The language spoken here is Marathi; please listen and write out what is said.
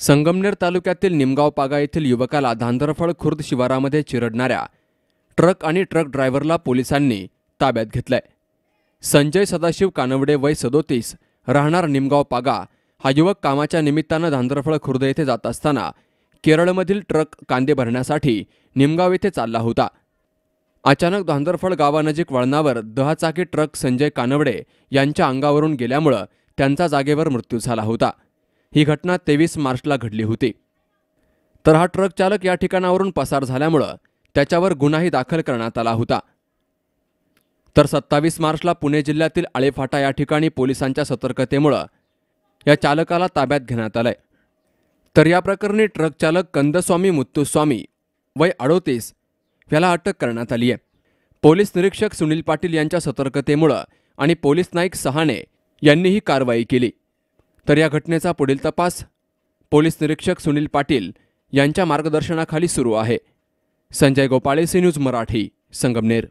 संगमनेर तालुक्यातील निमगाव पागा येथील युवकाला धांदरफळ खुर्द शिवारामध्ये चिरडणाऱ्या ट्रक आणि ट्रक ड्रायव्हरला पोलिसांनी ताब्यात घेतलंय. संजय सदाशिव कानवडे वय सदोतीस राहणार निमगाव पागा. हा युवक कामाच्या निमित्तानं धांदरफळ खुर्द येथे जात असताना केरळमधील ट्रक कांदे भरण्यासाठी निमगाव येथे चालला होता. अचानक धांदरफळ गावानजीक वळणावर दहाचाकी ट्रक संजय कानवडे यांच्या अंगावरून गेल्यामुळं त्यांचा जागेवर मृत्यू झाला होता. ही घटना तेवीस मार्चला घडली होती. तर हा ट्रक चालक या ठिकाणावरून पसार झाल्यामुळं त्याच्यावर गुन्हाही दाखल करण्यात आला होता. तर सत्तावीस मार्चला पुणे जिल्ह्यातील आळेफाटा या ठिकाणी पोलिसांच्या सतर्कतेमुळं या चालकाला ताब्यात घेण्यात आलंय. तर या प्रकरणी ट्रक चालक कंदस्वामी मुत्तुस्वामी वय अडोतीस याला अटक करण्यात आली आहे पोलीस निरीक्षक सुनील पाटील यांच्या सतर्कतेमुळं आणि पोलीस नाईक सहाणे यांनी ही कारवाई केली. तर या घटनेचा पुढील तपास पोलीस निरीक्षक सुनील पाटील यांच्या मार्गदर्शनाखाली सुरू आहे. Sanjay Gopale C news Marathi Sangamner.